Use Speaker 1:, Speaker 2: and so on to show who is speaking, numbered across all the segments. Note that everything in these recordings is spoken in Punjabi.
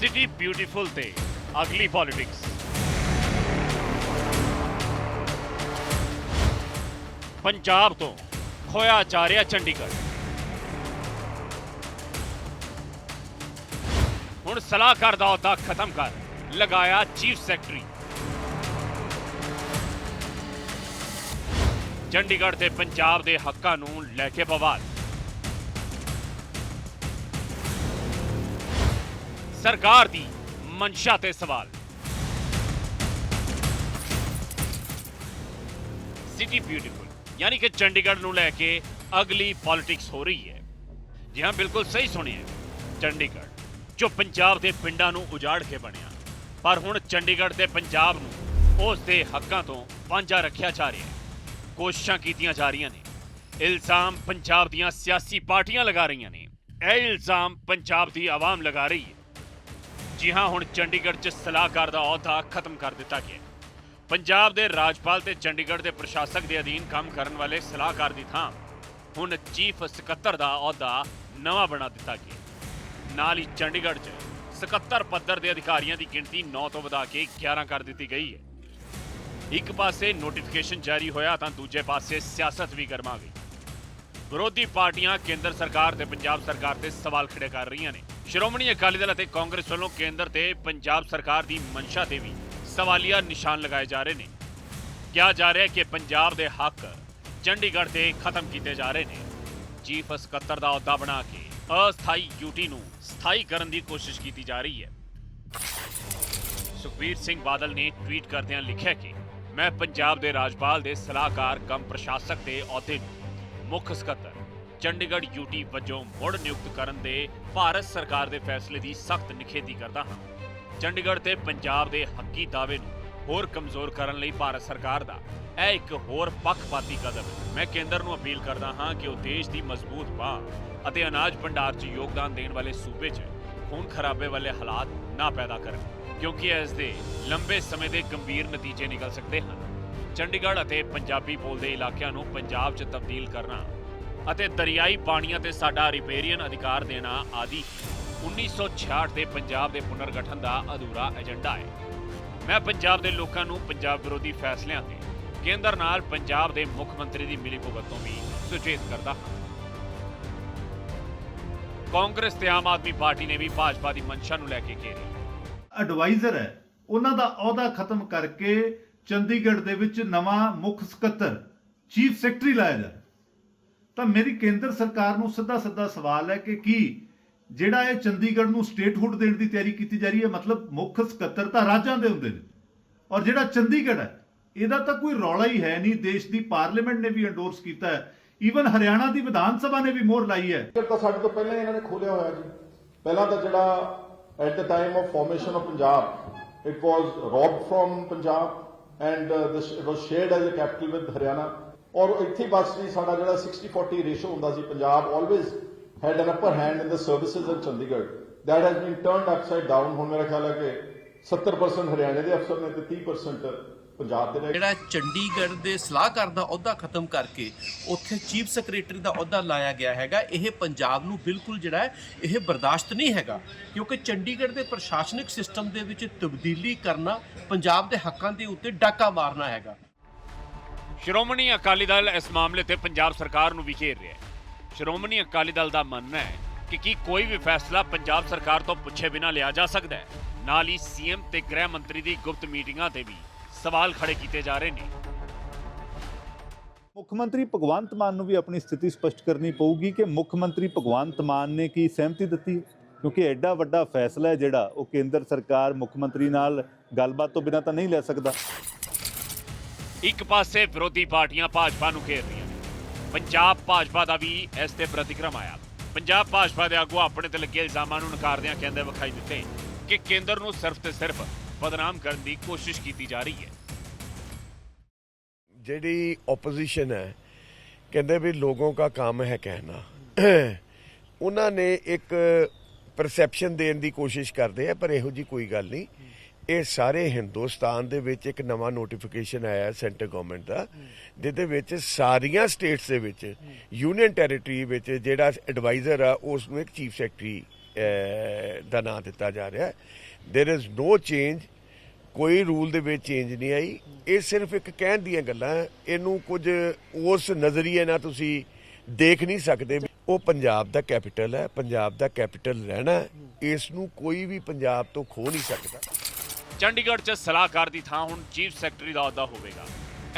Speaker 1: ਸਿਟੀ ਬਿਊਟੀਫੁਲ ਤੇ ਅਗਲੀ ਪੋਲਿਟਿਕਸ ਪੰਜਾਬ ਤੋਂ ਖੋਇਆ ਜਾ ਰਿਹਾ ਚੰਡੀਗੜ੍ਹ। ਹੁਣ ਸਲਾਹਕਾਰ ਦਾ ਅਹੁਦਾ ਖਤਮ ਕਰ ਲਗਾਇਆ ਚੀਫ ਸੈਕਟਰੀ। ਚੰਡੀਗੜ੍ਹ ਤੇ ਪੰਜਾਬ ਦੇ ਹੱਕਾਂ ਨੂੰ ਲੈ ਕੇ ਬਵਾਲ। ਸਰਕਾਰ ਦੀ ਮਨਸ਼ਾ ਤੇ ਸਵਾਲ। ਸਿਟੀ ਬਿਊਟੀਫੁਲ ਯਾਨੀ ਕਿ ਚੰਡੀਗੜ੍ਹ ਨੂੰ ਲੈ ਕੇ ਅਗਲੀ ਪੋਲਿਟਿਕਸ ਹੋ ਰਹੀ ਹੈ। ਜੀ ਹਾਂ, ਬਿਲਕੁਲ ਸਹੀ ਸੁਣਿਆ। ਚੰਡੀਗੜ੍ਹ, ਜੋ ਪੰਜਾਬ ਦੇ ਪਿੰਡਾਂ ਨੂੰ ਉਜਾੜ ਕੇ ਬਣਿਆ, ਪਰ ਹੁਣ ਚੰਡੀਗੜ੍ਹ ਤੇ ਪੰਜਾਬ ਨੂੰ ਉਸ ਦੇ ਹੱਕਾਂ ਤੋਂ ਵਾਂਝਾ ਰੱਖਿਆ ਜਾ ਰਿਹਾ ਹੈ। ਕੋਸ਼ਿਸ਼ਾਂ ਕੀਤੀਆਂ ਜਾ ਰਹੀਆਂ ਨੇ। ਇਲਜ਼ਾਮ ਪੰਜਾਬ ਦੀਆਂ ਸਿਆਸੀ ਪਾਰਟੀਆਂ ਲਗਾ ਰਹੀਆਂ ਨੇ। ਇਹ ਇਲਜ਼ਾਮ ਪੰਜਾਬ ਦੀ ਆਵਾਮ ਲਗਾ ਰਹੀ ਹੈ। ਜੀ ਹਾਂ, ਹੁਣ ਚੰਡੀਗੜ੍ਹ 'ਚ ਸਲਾਹਕਾਰ ਦਾ ਅਹੁਦਾ ਖਤਮ ਕਰ ਦਿੱਤਾ ਗਿਆ ਪੰਜਾਬ ਦੇ ਰਾਜਪਾਲ ਤੇ ਚੰਡੀਗੜ੍ਹ ਦੇ ਪ੍ਰਸ਼ਾਸਕ ਦੇ ਅਧੀਨ ਕੰਮ ਕਰਨ ਵਾਲੇ ਸਲਾਹਕਾਰ ਦੀ ਥਾਂ ਹੁਣ ਚੀਫ ਸਕੱਤਰ ਦਾ ਅਹੁਦਾ ਨਵਾਂ ਬਣਾ ਦਿੱਤਾ ਗਿਆ ਨਾਲ ਹੀ ਚੰਡੀਗੜ੍ਹ 'ਚ ਸਕੱਤਰ ਪੱਧਰ ਦੇ ਅਧਿਕਾਰੀਆਂ ਦੀ ਗਿਣਤੀ 9 ਤੋਂ ਵਧਾ ਕੇ 11 ਕਰ ਦਿੱਤੀ ਗਈ ਹੈ। ਇੱਕ ਪਾਸੇ ਨੋਟੀਫਿਕੇਸ਼ਨ ਜਾਰੀ ਹੋਇਆ ਤਾਂ ਦੂਜੇ ਪਾਸੇ ਸਿਆਸਤ ਵੀ ਗਰਮਾ ਗਈ। ਵਿਰੋਧੀ ਪਾਰਟੀਆਂ ਕੇਂਦਰ ਸਰਕਾਰ ਤੇ ਪੰਜਾਬ ਸਰਕਾਰ ਤੇ ਸਵਾਲ ਖੜੇ ਕਰ ਰਹੀਆਂ ਨੇ। ਸ਼੍ਰੋਮਣੀ ਅਕਾਲੀ ਦਲ ਅਤੇ ਕਾਂਗਰਸ ਵੱਲੋਂ ਕੇਂਦਰ ਤੇ ਪੰਜਾਬ ਸਰਕਾਰ ਦੀ ਮਨਸ਼ਾ ਤੇ ਵੀ ਸਵਾਲੀਆ ਨਿਸ਼ਾਨ ਲਗਾਏ ਜਾ ਰਹੇ ਨੇ। ਕਿਹਾ ਜਾ ਰਿਹਾ ਹੈ ਕਿ ਪੰਜਾਬ ਦੇ ਹੱਕ ਚੰਡੀਗੜ੍ਹ ਤੇ ਖਤਮ ਕੀਤੇ ਜਾ ਰਹੇ ਨੇ। ਚੀਫ ਸਕੱਤਰ ਦਾ ਅਹੁਦਾ ਬਣਾ ਕੇ ਅਸਥਾਈ ਡਿਊਟੀ ਨੂੰ ਸਥਾਈ ਕਰਨ ਦੀ ਕੋਸ਼ਿਸ਼ ਕੀਤੀ ਜਾ ਰਹੀ ਹੈ। ਸੁਖਬੀਰ ਸਿੰਘ ਬਾਦਲ ਨੇ ਟਵੀਟ ਕਰਦਿਆਂ ਲਿਖਿਆ ਕਿ ਮੈਂ ਪੰਜਾਬ ਦੇ ਰਾਜਪਾਲ ਦੇ ਸਲਾਹਕਾਰ, ਕਮ ਪ੍ਰਸ਼ਾਸਕ ਦੇ ਅਹੁਦੇ ਨੂੰ ਮੁੱਖ ਸਕੱਤਰ ਚੰਡੀਗੜ੍ਹ ਯੂਟੀ ਵਜੋਂ ਮੁੜ ਨਿਯੁਕਤ ਕਰਨ ਦੇ ਭਾਰਤ ਸਰਕਾਰ ਦੇ ਫੈਸਲੇ ਦੀ ਸਖਤ ਨਿਖੇਧੀ ਕਰਦਾ ਹਾਂ। ਚੰਡੀਗੜ੍ਹ ਤੇ ਪੰਜਾਬ ਦੇ ਹੱਕੀ ਦਾਅਵੇ ਨੂੰ ਹੋਰ ਕਮਜ਼ੋਰ ਕਰਨ ਲਈ ਭਾਰਤ ਸਰਕਾਰ ਦਾ ਇਹ ਇੱਕ ਹੋਰ ਪੱਖਪਾਤੀ ਕਦਮ ਹੈ। ਮੈਂ ਕੇਂਦਰ ਨੂੰ ਅਪੀਲ ਕਰਦਾ ਹਾਂ ਕਿ ਉਹ ਦੇਸ਼ ਦੀ ਮਜ਼ਬੂਤ ਬਾਂਹ ਅਤੇ ਅਨਾਜ ਭੰਡਾਰ 'ਚ ਯੋਗਦਾਨ ਦੇਣ ਵਾਲੇ ਸੂਬੇ 'ਚ ਖੂਨ ਖਰਾਬੇ ਵਾਲੇ ਹਾਲਾਤ ਨਾ ਪੈਦਾ ਕਰਨ, ਕਿਉਂਕਿ ਇਸ ਦੇ ਲੰਬੇ ਸਮੇਂ ਦੇ ਗੰਭੀਰ ਨਤੀਜੇ ਨਿਕਲ ਸਕਦੇ ਹਨ। ਚੰਡੀਗੜ੍ਹ ਅਤੇ ਪੰਜਾਬੀ ਬੋਲਦੇ ਇਲਾਕਿਆਂ ਨੂੰ ਪੰਜਾਬ 'ਚ ਤਬਦੀਲ ਕਰਨਾ ਅਤੇ ਦਰਿਆਈ ਪਾਣੀਆਂ ਤੇ ਸਾਡਾ ਰਿਪੇਰੀਅਨ ਅਧਿਕਾਰ ਦੇਣਾ ਆਦਿ 1966 ਦੇ ਪੰਜਾਬ ਦੇ ਪੁਨਰਗਠਨ ਦਾ ਅਧੂਰਾ ਏਜੰਡਾ ਹੈ। ਮੈਂ ਪੰਜਾਬ ਦੇ ਲੋਕਾਂ ਨੂੰ ਪੰਜਾਬ ਵਿਰੋਧੀ ਫੈਸਲਿਆਂ ਤੇ ਕੇਂਦਰ ਨਾਲ ਪੰਜਾਬ ਦੇ ਮੁੱਖ ਮੰਤਰੀ ਦੀ ਮਿਲੀਭੁਗਤ ਤੋਂ ਵੀ ਸੁਚੇਤ ਕਰਦਾ ਹਾਂ। ਕਾਂਗਰਸ ਤੇ ਆਮ ਆਦਮੀ ਪਾਰਟੀ ਨੇ ਵੀ ਭਾਜਪਾ ਦੀ ਮਨਸ਼ਾ ਨੂੰ ਲੈ ਕੇ ਘੇਰੀ।
Speaker 2: ਐਡਵਾਈਜ਼ਰ ਹੈ। ਉਹਨਾਂ ਦਾ ਅਹੁਦਾ ਖਤਮ ਕਰਕੇ ਚੰਡੀਗੜ੍ਹ ਦੇ ਵਿੱਚ ਨਵਾਂ ਮੁੱਖ ਸਕੱਤਰ ਚੀਫ ਸੈਕਟਰੀ ਲਾਇਆ ਜਾਏ ਤਾਂ ਮੇਰੀ ਕੇਂਦਰ ਸਰਕਾਰ ਨੂੰ ਸਿੱਧਾ ਸਿੱਧਾ ਸਵਾਲ ਹੈ ਕਿ ਕੀ ਜਿਹੜਾ ਇਹ ਚੰਡੀਗੜ੍ਹ ਨੂੰ ਸਟੇਟਹੁੱਡ ਦੇਣ ਦੀ ਤਿਆਰੀ ਕੀਤੀ ਜਾ ਰਹੀ ਹੈ, ਮਤਲਬ ਮੁੱਖ ਸਕੱਤਰ ਤਾਂ ਰਾਜਾਂ ਦੇ ਹੁੰਦੇ ਨੇ। ਔਰ ਜਿਹੜਾ ਚੰਡੀਗੜ੍ਹ ਹੈ, ਇਹਦਾ ਤਾਂ ਕੋਈ ਰੌਲਾ ਹੀ ਹੈ ਨਹੀਂ। ਦੇਸ਼ ਦੀ ਪਾਰਲੀਮੈਂਟ ਨੇ ਵੀ ਐਂਡੋਰਸ ਕੀਤਾ ਹੈ। ਈਵਨ ਹਰਿਆਣਾ ਦੀ ਵਿਧਾਨ ਸਭਾ ਨੇ ਵੀ ਮੋਹਰ ਲਾਈ ਹੈ।
Speaker 3: ਇਹ ਤਾਂ ਸਾਡੇ ਤੋਂ ਪਹਿਲਾਂ ਇਹਨਾਂ ਨੇ ਖੋਲਿਆ ਹੋਇਆ ਜੀ। ਪਹਿਲਾਂ ਤਾਂ ਜਿਹੜਾ at the time of formation of Punjab it was robbed from Punjab and this was shared as a capital with Haryana ਔਰ ਇੱਥੇ ਬਸ ਜੀ ਸਾਡਾ ਜਿਹੜਾ 60 40 ਰੇਸ਼ੋ ਹੁੰਦਾ ਸੀ Punjab always had an upper hand in the services in Chandigarh that has been turned upside down ਹੁਣ ਮੇਰਾ ਖਿਆਲ ਹੈ ਕਿ 70% ਹਰਿਆਣੇ ਦੇ ਅਫਸਰ ਨੇ ਤੇ 30% ਪੰਜਾਬ ਦੇ
Speaker 4: ਜਿਹੜਾ ਚੰਡੀਗੜ੍ਹ ਦੇ ਸਲਾਹਕਾਰ ਦਾ ਅਹੁਦਾ ਖਤਮ ਕਰਕੇ ਉੱਥੇ ਚੀਫ ਸੈਕਟਰੀ ਦਾ ਅਹੁਦਾ ਲਾਇਆ ਗਿਆ ਹੈਗਾ, ਇਹ ਪੰਜਾਬ ਨੂੰ ਬਿਲਕੁਲ ਜਿਹੜਾ ਹੈ, ਇਹ ਬਰਦਾਸ਼ਤ ਨਹੀਂ ਹੈਗਾ। ਕਿਉਂਕਿ ਚੰਡੀਗੜ੍ਹ ਦੇ ਪ੍ਰਸ਼ਾਸਨਿਕ ਸਿਸਟਮ ਦੇ ਵਿੱਚ ਤਬਦੀਲੀ ਕਰਨਾ, ਪੰਜਾਬ ਦੇ ਹੱਕਾਂ ਦੇ ਉੱਤੇ ਡਾਕਾ ਮਾਰਨਾ ਹੈਗਾ।
Speaker 1: ਸ਼੍ਰੋਮਣੀ ਅਕਾਲੀ ਦਲ ਇਸ ਮਾਮਲੇ ਤੇ ਪੰਜਾਬ ਸਰਕਾਰ ਨੂੰ ਵੀ ਘੇਰ ਰਿਹਾ ਹੈ। ਸ਼੍ਰੋਮਣੀ ਅਕਾਲੀ ਦਲ ਦਾ ਮੰਨਣਾ ਹੈ ਕਿ ਕੀ ਕੋਈ ਵੀ ਫੈਸਲਾ ਪੰਜਾਬ ਸਰਕਾਰ ਤੋਂ ਪੁੱਛੇ ਬਿਨਾਂ ਲਿਆ ਜਾ ਸਕਦਾ ਹੈ। ਨਾਲ ਹੀ ਸੀਐਮ ਤੇ ਗ੍ਰਹਿ ਮੰਤਰੀ ਦੀ ਗੁਪਤ ਮੀਟਿੰਗਾਂ ਤੇ ਵੀ ਸਵਾਲ ਖੜੇ ਕੀਤੇ ਜਾ ਰਹੇ ਨੇ।
Speaker 5: ਮੁੱਖ ਮੰਤਰੀ ਭਗਵੰਤ ਮਾਨ ਨੂੰ ਵੀ ਆਪਣੀ ਸਥਿਤੀ ਸਪਸ਼ਟ ਕਰਨੀ ਪਊਗੀ ਕਿ ਮੁੱਖ ਮੰਤਰੀ ਭਗਵੰਤ ਮਾਨ ਨੇ ਕੀ ਸਹਿਮਤੀ ਦਿੱਤੀ? ਕਿਉਂਕਿ ਐਡਾ ਵੱਡਾ ਫੈਸਲਾ ਹੈ ਜਿਹੜਾ ਉਹ ਕੇਂਦਰ ਸਰਕਾਰ ਮੁੱਖ ਮੰਤਰੀ ਨਾਲ ਗੱਲਬਾਤ ਤੋਂ ਬਿਨਾਂ ਤਾਂ ਨਹੀਂ ਲੈ ਸਕਦਾ।
Speaker 1: ਇੱਕ ਪਾਸੇ ਵਿਰੋਧੀ ਪਾਰਟੀਆਂ ਭਾਜਪਾ ਨੂੰ ਘੇਰ ਰਹੀਆਂ ਪੰਜਾਬ ਭਾਜਪਾ ਦਾ ਵੀ ਇਸ ਤੇ ਪ੍ਰਤੀਕਰਮ ਆਇਆ। ਪੰਜਾਬ ਭਾਜਪਾ ਦੇ ਆਗੂ ਆਪਣੇ ਤੇ ਲੱਗੇ ਇਲਜ਼ਾਮਾਂ ਨੂੰ ਨਕਾਰਦਿਆਂ ਕਹਿੰਦੇ ਵਿਖਾਈ ਦਿੱਤੇ ਕਿ ਕੇਂਦਰ ਨੂੰ ਸਿਰਫ ਤੇ ਸਿਰਫ ਬਦਨਾਮ ਕਰਨ ਦੀ ਕੋਸ਼ਿਸ਼ ਕੀਤੀ ਜਾ ਰਹੀ ਹੈ।
Speaker 6: ਜਿਹੜੀ opposition ਹੈ, ਕਹਿੰਦੇ ਵੀ ਲੋਕਾਂ ਦਾ ਕੰਮ ਹੈ ਕਹਿਣਾ। ਉਹਨਾਂ ਨੇ ਇੱਕ ਪਰਸੈਪਸ਼ਨ ਦੇਣ ਦੀ ਕੋਸ਼ਿਸ਼ ਕਰਦੇ ਆ, ਪਰ ਇਹੋ ਜੀ ਕੋਈ ਗੱਲ ਨਹੀਂ। ਇਹ ਸਾਰੇ ਹਿੰਦੁਸਤਾਨ ਦੇ ਵਿੱਚ ਇੱਕ ਨਵਾਂ ਨੋਟੀਫਿਕੇਸ਼ਨ ਆਇਆ ਸੈਂਟਰ ਗਵਰਨਮੈਂਟ ਦਾ ਜਿਹਦੇ ਵਿੱਚ ਸਾਰੀਆਂ ਸਟੇਟਸ ਦੇ ਵਿੱਚ ਯੂਨੀਅਨ ਟੈਰੀਟਰੀ ਵਿੱਚ ਜਿਹੜਾ ਐਡਵਾਈਜ਼ਰ ਆ ਉਸ ਨੂੰ ਇੱਕ ਚੀਫ ਸੈਕਟਰੀ ਅਹ, ਦਾ ਨਾਂ ਦਿੱਤਾ ਜਾ ਰਿਹਾ ਹੈ देयर इज नो ਚੇਂਜ ਕੋਈ ਰੂਲ ਦੇ ਵਿੱਚ ਚੇਂਜ ਨਹੀਂ ਆਈ ਇਹ ਸਿਰਫ ਇੱਕ ਕਹਿਣ ਦੀਆਂ ਗੱਲਾਂ ਹੈ। ਇਹਨੂੰ ਕੁਝ ਉਸ ਨਜ਼ਰੀਏ ਨਾਲ ਤੁਸੀਂ ਦੇਖ ਨਹੀਂ ਸਕਦੇ ਉਹ ਪੰਜਾਬ ਦਾ ਕੈਪੀਟਲ ਹੈ ਪੰਜਾਬ ਦਾ ਕੈਪੀਟਲ ਰਹਿਣਾ ਹੈ। ਇਸ ਨੂੰ ਕੋਈ ਵੀ ਪੰਜਾਬ ਤੋਂ ਖੋ ਨਹੀਂ ਸਕਦਾ
Speaker 1: ਚੰਡੀਗੜ੍ਹ 'ਚ ਸਲਾਹਕਾਰ ਦੀ ਥਾਂ ਹੁਣ ਚੀਫ ਸੈਕਟਰੀ ਦਾ ਅਹੁਦਾ ਹੋਵੇਗਾ।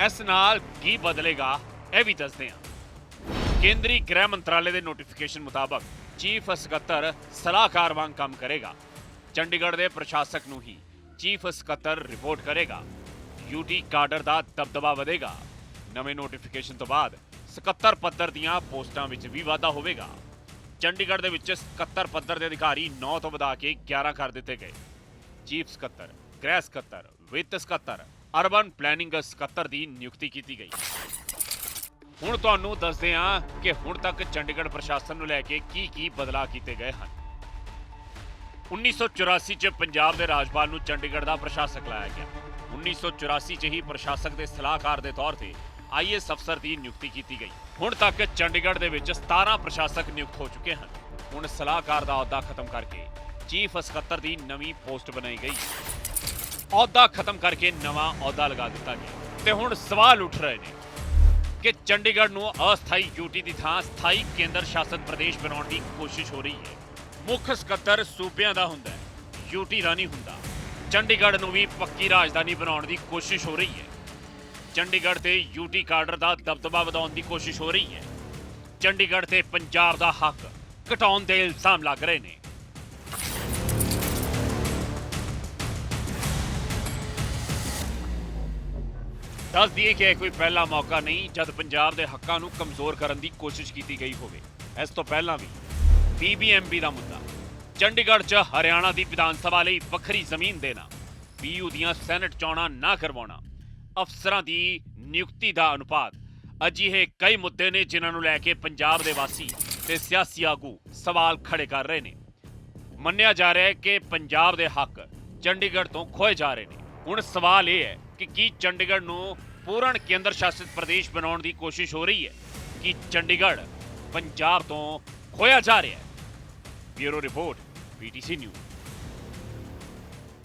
Speaker 1: ਇਸ ਨਾਲ ਕੀ ਬਦਲੇਗਾ, ਇਹ ਵੀ ਦੱਸਦੇ ਹਾਂ। ਕੇਂਦਰੀ ਗ੍ਰਹਿ ਮੰਤਰਾਲੇ ਦੇ ਨੋਟੀਫਿਕੇਸ਼ਨ ਮੁਤਾਬਕ ਚੀਫ ਸਕੱਤਰ ਸਲਾਹਕਾਰ ਵਾਂਗ ਕੰਮ ਕਰੇਗਾ। ਚੰਡੀਗੜ੍ਹ ਦੇ ਪ੍ਰਸ਼ਾਸਕ ਨੂੰ ਹੀ ਚੀਫ ਸਕੱਤਰ ਰਿਪੋਰਟ ਕਰੇਗਾ। ਯੂਟੀ ਕਾਡਰ ਦਾ ਦਬਦਬਾ ਵਧੇਗਾ। ਨਵੇਂ ਨੋਟੀਫਿਕੇਸ਼ਨ ਤੋਂ ਬਾਅਦ ਸਕੱਤਰ ਪੱਧਰ ਦੀਆਂ ਪੋਸਟਾਂ ਵਿੱਚ ਵੀ ਵਾਧਾ ਹੋਵੇਗਾ। ਚੰਡੀਗੜ੍ਹ ਦੇ ਵਿੱਚ ਸਕੱਤਰ ਪੱਧਰ ਦੇ ਅਧਿਕਾਰੀ 9 ਤੋਂ ਵਧਾ ਕੇ 11 ਕਰ ਦਿੱਤੇ ਗਏ। ਚੀਫ ਸਕੱਤਰ ਗ੍ਰਹਿ ਸਕੱਤਰ, ਵਿੱਤ ਸਕੱਤਰ, ਅਰਬਨ ਪਲੈਨਿੰਗ ਸਕੱਤਰ ਦੀ ਨਿਯੁਕਤੀ ਕੀਤੀ ਗਈ। ਹੁਣ ਤੁਹਾਨੂੰ ਦੱਸਦੇ ਹਾਂ ਕਿ ਹੁਣ ਤੱਕ ਚੰਡੀਗੜ੍ਹ ਪ੍ਰਸ਼ਾਸਨ ਨੂੰ ਲੈ ਕੇ ਕੀ ਕੀ ਬਦਲਾਅ ਕੀਤੇ ਗਏ ਹਨ। 1984 ਚ ਪੰਜਾਬ ਦੇ ਰਾਜਪਾਲ ਨੂੰ ਚੰਡੀਗੜ੍ਹ ਦਾ ਪ੍ਰਸ਼ਾਸਕ ਲਾਇਆ ਗਿਆ। 1984 ਚ ਹੀ ਪ੍ਰਸ਼ਾਸਕ ਦੇ ਸਲਾਹਕਾਰ ਦੇ ਤੌਰ ਤੇ ਆਈਐਸ ਅਫਸਰ ਦੀ ਨਿਯੁਕਤੀ ਕੀਤੀ ਗਈ। ਹੁਣ ਤੱਕ ਚੰਡੀਗੜ੍ਹ ਦੇ ਵਿੱਚ 17 ਪ੍ਰਸ਼ਾਸਕ ਨਿਯੁਕਤ ਹੋ ਚੁੱਕੇ ਹਨ। ਹੁਣ ਸਲਾਹਕਾਰ ਦਾ ਅਹੁਦਾ ਖਤਮ ਕਰਕੇ ਚੀਫ ਸਕੱਤਰ ਦੀ ਨਵੀਂ ਪੋਸਟ ਬਣਾਈ ਗਈ। ਅਹੁਦਾ ਖਤਮ ਕਰਕੇ ਨਵਾਂ ਅਹੁਦਾ ਲਗਾ ਦਿੱਤਾ ਗਿਆ ਤੇ ਹੁਣ ਸਵਾਲ ਉੱਠ ਰਹੇ ਨੇ ਕਿ ਚੰਡੀਗੜ੍ਹ ਨੂੰ ਅਸਥਾਈ ਯੂਟੀ ਦੀ ਥਾਂ ਸਥਾਈ ਕੇਂਦਰ ਸ਼ਾਸਤ ਪ੍ਰਦੇਸ਼ ਬਣਾਉਣ ਦੀ ਕੋਸ਼ਿਸ਼ ਹੋ ਰਹੀ ਹੈ। ਮੁੱਖ ਸਕੱਤਰ ਸੂਬਿਆਂ ਦਾ ਹੁੰਦਾ ਹੈ ਯੂਟੀ ਦਾ ਨਹੀਂ ਹੁੰਦਾ। ਚੰਡੀਗੜ੍ਹ ਨੂੰ ਵੀ ਪੱਕੀ ਰਾਜਧਾਨੀ ਬਣਾਉਣ ਦੀ ਕੋਸ਼ਿਸ਼ ਹੋ ਰਹੀ ਹੈ। ਚੰਡੀਗੜ੍ਹ ਤੇ ਯੂਟੀ ਕਾਡਰ ਦਾ ਦਬਦਬਾ ਵਧਾਉਣ ਦੀ ਕੋਸ਼ਿਸ਼ ਹੋ ਰਹੀ ਹੈ। ਚੰਡੀਗੜ੍ਹ ਤੇ ਪੰਜਾਬ ਦਾ ਹੱਕ ਘਟਾਉਣ ਦੇ ਇਲਜ਼ਾਮ ਲੱਗ ਰਹੇ ਨੇ। ਦੱਸ ਦਈਏ ਕਿ ਇਹ ਕੋਈ ਪਹਿਲਾ ਮੌਕਾ ਨਹੀਂ, ਜਦ ਪੰਜਾਬ ਦੇ ਹੱਕਾਂ ਨੂੰ ਕਮਜ਼ੋਰ ਕਰਨ ਦੀ ਕੋਸ਼ਿਸ਼ ਕੀਤੀ ਗਈ ਹੋਵੇ। ਇਸ ਤੋਂ ਪਹਿਲਾਂ ਵੀ ਬੀਬੀਐਮਬੀ ਦਾ ਮੁੱਦਾ। ਚੰਡੀਗੜ੍ਹ 'ਚ ਹਰਿਆਣਾ ਦੀ ਵਿਧਾਨ ਸਭਾ ਲਈ ਵੱਖਰੀ ਜ਼ਮੀਨ ਦੇਣਾ ਪੀਯੂ ਦੀਆਂ ਸੈਨੇਟ ਚੋਣਾਂ ਨਾ ਕਰਵਾਉਣਾ, ਅਫਸਰਾਂ ਦੀ ਨਿਯੁਕਤੀ ਦਾ ਅਨੁਪਾਤ। ਅਜਿਹੇ ਕਈ ਮੁੱਦੇ ਨੇ ਜਿਨ੍ਹਾਂ ਨੂੰ ਲੈ ਕੇ ਪੰਜਾਬ ਦੇ ਵਾਸੀ ਤੇ ਸਿਆਸੀ ਆਗੂ ਸਵਾਲ ਖੜੇ ਕਰ ਰਹੇ ਨੇ। ਮੰਨਿਆ ਜਾ ਰਿਹਾ ਹੈ ਕਿ ਪੰਜਾਬ ਦੇ ਹੱਕ ਚੰਡੀਗੜ੍ਹ ਤੋਂ ਖੋਏ ਜਾ ਰਹੇ ਨੇ। ਹੁਣ ਸਵਾਲ ਇਹ ਹੈ ਕਿ ਕੀ ਚੰਡੀਗੜ੍ਹ ਨੂੰ ਪੂਰਨ ਕੇਂਦਰ ਸ਼ਾਸਿਤ ਪ੍ਰਦੇਸ਼ ਬਣਾਉਣ ਦੀ ਕੋਸ਼ਿਸ਼ ਹੋ ਰਹੀ ਹੈ? ਕਿ ਚੰਡੀਗੜ੍ਹ ਪੰਜਾਬ ਤੋਂ ਖੋਇਆ ਜਾ ਰਿਹਾ ਹੈ? Bureau report PTC news.